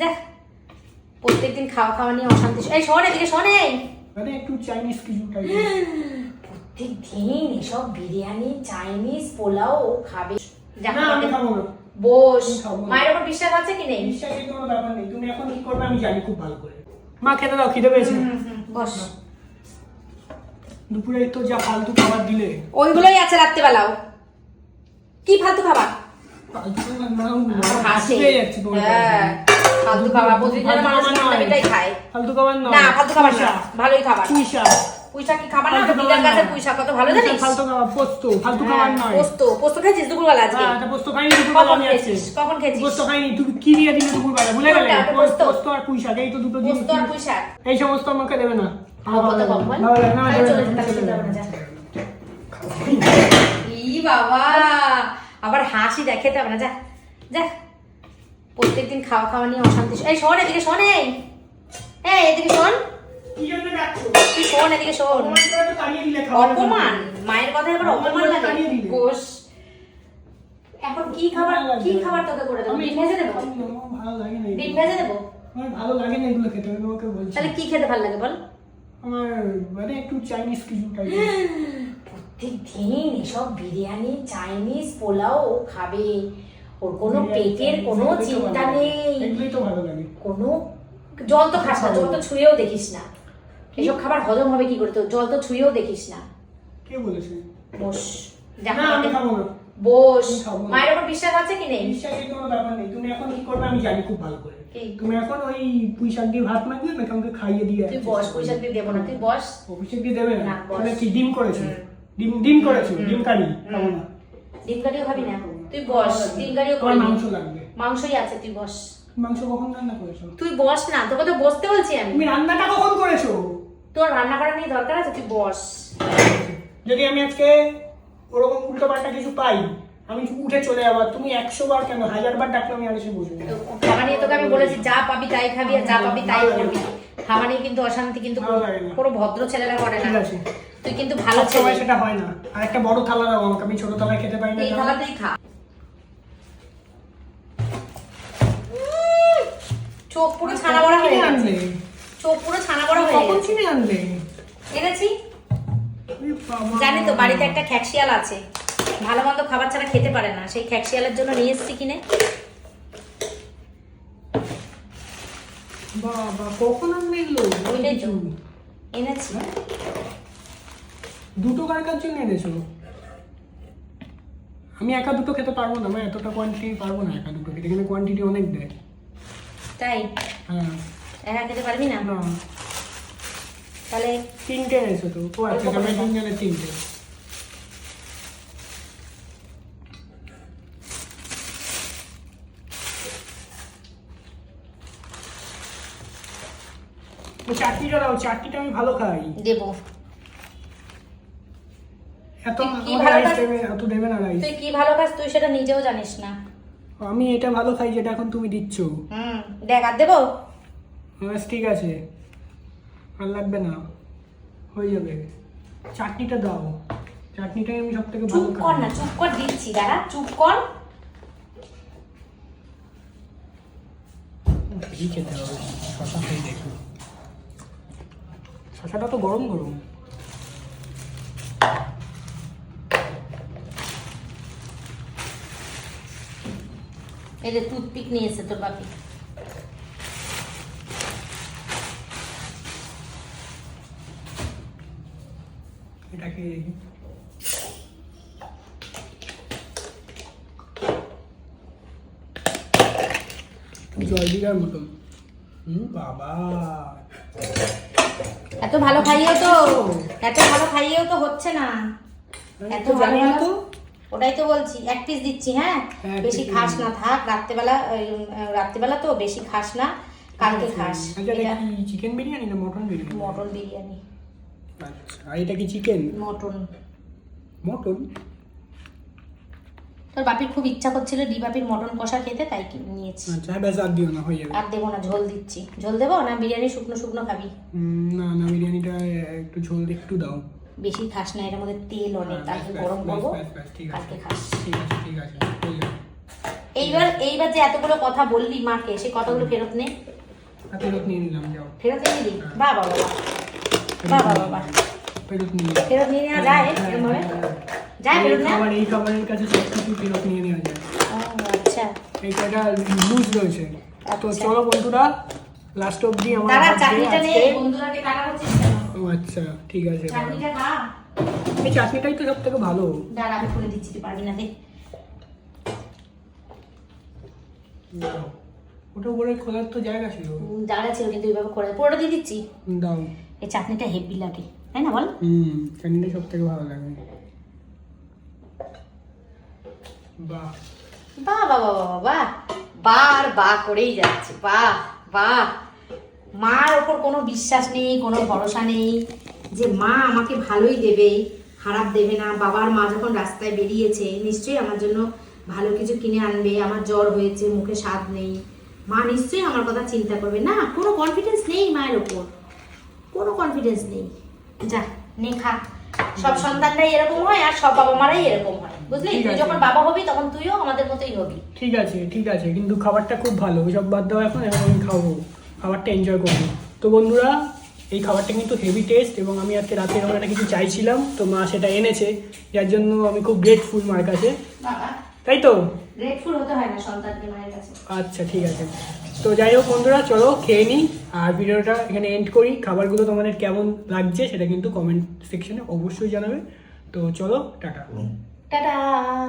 যা। প্রত্যেকদিন খাওয়া খাওয়া নিয়ে অশান্তি এই শোন এদিকে শোনে মানে একটু চাইনিজ কিছু টাইপ প্রত্যেক দিন এসব বিরিয়ানি চাইনিজ পোলাও ও খাবে। যা আমি খাব বস। না। মায়ের বিশ্বাস আছে কি নেই? বিশ্বাসের কোনো ব্যাপার নেই। তুমি এখন কি করবে আমি জানি খুব ভালো করে। মা খেতে দাও খিদে পেয়েছে। বস। দুপুরে তো যা ফালতু খাবার দিলে। ওইগুলোই আছে রাত্রেবেলাও। কি ফালতু খাবার? ফালতু খাবার নাও হাসে হ্যাঁ। ফালতু খাবার প্রতিদিন মানুষ খাবার এটাই খায়। ফালতু খাবার না ফালতু খাবার না ভালোই খাবার। পুঁইশাক। পুঁইশাক কি খাবার না? দিদার কাছে। পুঁইশাক কত ভালো জানিস? ফালতু খাবার পোস্ত ফালতু খাবার হ্যাঁ, নয়। পোস্ত পোস্ত খেয়েছিস দুপুরবেলা আজকে? হ্যাঁ, পোস্ত খাইনি দুপুরবেলা আমি। খেয়েছিস? কখন খেয়েছিস? পোস্ত খাইনি তুমি কি দিয়ে দিলে দুপুরবেলা? ভুলে গেলে। পোস্ত? পোস্ত। আর পুঁইশাক এই তো দুটো জিনিস পোস্ত আর পুঁইশাক। এই সমস্ত আমাকে দেবে না। ভালো দেবে দেবে। ই বাবা আবার হাসি দেখে তো না যা যা। প্রত্যেকদিন খাওয়া খাওয়া নিয়ে অশান্তি এই শোন এদিকে শোন এই। এই এদিকে শোন। কি তুই শোন এদিকে শোন। অপমান করে তো তাড়িয়ে দিলে খাবার অপমান? মায়ের কথা এবার অপমান অপমান লাগে? বস এখন কি খাবার কি খাবার তোকে করে দেবো? ডিম ভেজে দেবো? আমার ভালো লাগে না ডিম ভেজে দেবো? ভালো লাগে না এগুলো খেতে তোমাকে বলছি। তাহলে কি খেতে ভালো লাগে বল? আমার মানে একটু চাইনিজ কিছু প্রত্যেক দিন এসব বিরিয়ানি চাইনিজ পোলাও খাবে। ওর কোনো পেটের কোনো চিন্তা নেই। কোনো জল তো খাস না জল তো ছুঁয়েও দেখিস না। এসব খাবার হজম হবে কি করে তো জল তো ছুঁয়েও দেখিস না। কে বলেছে? বস। না না। না। মায়ের বিশ্বাস আছে কি নেই? বিশ্বাসের কোনো ব্যাপার নেই। তুমি এখন কি করবে আমি জানি খুব ভালো করে। তুমি এখন ওই পুঁই শাক দিয়ে ভাত নাকি আমাকে খাইয়ে দিয়ে তুই বস পয়সা দিয়ে দেবো না। তুই বস। অফিসে দিয়ে দেবে? না, না কি ডিম করেছ? ডিম ডিম করেছ? ডিম কারি খাব না। ডিম কারিও খাবি না? তুই বস ডিম কারিও করবি মাংস লাগবে। মাংসই আছে তুই বস। মাংস কখন রান্না করেছ? তুই বস না তোকে তো বসতে বলছি আমি। তুমি রান্নাটা কখন করেছ? তোর রান্না করা নিয়ে দরকার আছে? তুই বস। যদি আমি আজকে ওরকম উল্টো পাল্টা কিছু পাই আমি উঠে চলে যাব। তুমি একশো বার কেন? হাজার বার ডাকলে আমি আর এসে বসবো। তো খাওয়া নিয়ে তোকে আমি বলেছি যা পাবি তাই খাবি আর যা পাবি তাই করবি খাওয়া কিন্তু অশান্তি কিন্তু কোনো ভদ্র ছেলেরা করে না। তুই কিন্তু ভালো ছেলে। সেটা হয় না। আর একটা বড় থালা দাও আমাকে আমি ছোট থালায় খেতে পারি না এই থালাতেই খা। চোখ পুরো ছানা বড়া হয়ে গেছে। চোখ পুরো ছানা বড়া হয়ে গেছে। কখন কিনে আনলে এনেছি? জানি তো বাড়িতে একটা খ্যাকশিয়াল আছে। ভালো মন্দ খাবার ছাড়া খেতে পারে না। সেই খ্যাকশিয়ালের জন্য নিয়ে এসেছি কিনে। বাবা কখন আনলে এগুলো ওইটাই তো। এনেছি। দুটো কার কার জন্য এনেছো? আমি একা দুটো খেতে পারব না আমি এতটা কোয়ান্টিটি পারব না একা দুটো খেতে এখানে কোয়ান্টিটি অনেক দেয়। তাই? হ্যাঁ। একা খেতে পারবি না? না। তাহলে তিনটে এনেছো তো? ও আচ্ছা আমি তিনজনের তিনটে। চাটনিটা দাও চাটনিটা আমি ভালো খাই। দেবো। এত রাইস দেবে এত দেবে না রাইস তুই কি ভালো খাস তুই সেটা নিজেও জানিস না। আমি এটা ভালো খাই যেটা এখন তুমি দিচ্ছ। হুম দেখ আর দেবো? ব্যাস ঠিক আছে। আর লাগবে না। হয়ে যাবে। চাটনিটা দাও। চাটনিটাই আমি সব থেকে ভালো চুপ কর না চুপ কর দিচ্ছি দাঁড়া চুপ কর। এই খেতে হবে। শশা খেয়ে দেখো। শশাটা তো গরম গরম। এই যে টুথপিক নিয়ে এসে তোর বাপি। এটা খেয়ে জল মতন বাবা। এত ভালো খাইয়েও তো এত ভালো খাইয়েও তো হচ্ছে না। এত ভালো তো। ওটাই তো বলছি এক পিস দিচ্ছি হ্যাঁ? হ্যাঁ, বেশি খাস না থাক রাত্রেবেলা রাত্রেবেলা তো বেশি খাস না কালকে খাস। আচ্ছা কি চিকেন বিরিয়ানি না মটন বিরিয়ানি? মটন বিরিয়ানি। আচ্ছা এটা কি চিকেন মটন। মটন? তোর বাপির খুব ইচ্ছা করছিল ডি বাপির মটন কষা খেতে তাই নিয়েছি। আচ্ছা হ্যাঁ ব্যাস আর দিও না হয়ে যাবে। আর দেবো না ঝোল দিচ্ছি। ঝোল দেবো না বিরিয়ানি শুকনো শুকনো খাবি? না না বিরিয়ানিটা একটু ঝোল একটু দাও। বেশি খাস না এটার মধ্যে তেল অনেক হ্যাঁ, গরম করব কালকে খাস। ঠিক আছে ঠিক আছে এইবার এইবার যে এতগুলো কথা বললি মাকে সে কথাগুলো ফেরত নে। ফেরত নিয়ে নিলাম যাও। ফেরত নিয়ে নিলি বা বাবা বা বাবা বা ফেরত নিয়ে ফেরত নিয়ে নেওয়া যায় এরকম ভাবে যায় এই না খাবার এই খাবারের কাছে সব ফেরত নিয়ে নেওয়া যায়। আচ্ছা। এইটা একটা লুজ রয়েছে। তো আচ্ছা। চলো বন্ধুরা লাস্ট অবধি আমার দাঁড়া চাটনিটা বন্ধুরাকে ও আচ্ছা ঠিক আছে চাটনিটা খা। এই চাটনিটাই তো সব থেকে ভালো। দাঁড়া আমি খুলে দিচ্ছি তুই পারবি না দে। ওটা উপরে খোলার তো জায়গা ছিল। জায়গা ছিল কিন্তু এইভাবে পুরোটা দিয়ে দিচ্ছি। দাও। এই চাটনিটা হেভি লাগে তাই না বল? হুম চাটনিটা সব থেকে ভালো লাগে। বাহ বাহ বাহ বাহ বাহ বাহ বা। করেই যাচ্ছে বাহ বাহ মার ওপর কোনো বিশ্বাস নেই, কোনো ভরসা নেই যে মা আমাকে ভালোই দেবে, খারাপ দেবে না। বাবার মা যখন রাস্তায় বেরিয়েছে, নিশ্চয়ই আমার জন্য ভালো কিছু কিনে আনবে, আমার জ্বর হয়েছে, মুখে স্বাদ নেই। মা নিশ্চয়ই আমার কথা চিন্তা করবে। না, কোনো কনফিডেন্স নেই মায়ের ওপর। কোনো কনফিডেন্স নেই। যা, নে খা। সব সন্তানরাই এরকম হয় আর সব বাবা মারাই এরকম হয়। বুঝলি? ঠিক তুই আছে। যখন বাবা হবি তখন তুইও আমাদের মতোই হবি। ঠিক আছে ঠিক আছে কিন্তু খাবারটা খুব ভালো। ওইসব বাদ দাও এখন এখন আমি খাব। খাবারটা এনজয় করব। তো বন্ধুরা এই খাবারটা কিন্তু হেভি টেস্ট এবং আমি আজকে রাতে এরকম একটা কিছু চাইছিলাম তো মা সেটা এনেছে। যার জন্য আমি খুব গ্রেটফুল মার কাছে। তাই তো? গ্রেটফুল হতে হয় না সন্তানকে মায়ের কাছে। আচ্ছা ঠিক আছে। তো যাই হোক বন্ধুরা চলো খেয়ে নিই আর ভিডিওটা এখানে এন্ড করি। খাবারগুলো তোমাদের কেমন লাগছে সেটা কিন্তু কমেন্ট সেকশনে অবশ্যই জানাবে। তো চলো টাটা। টাটা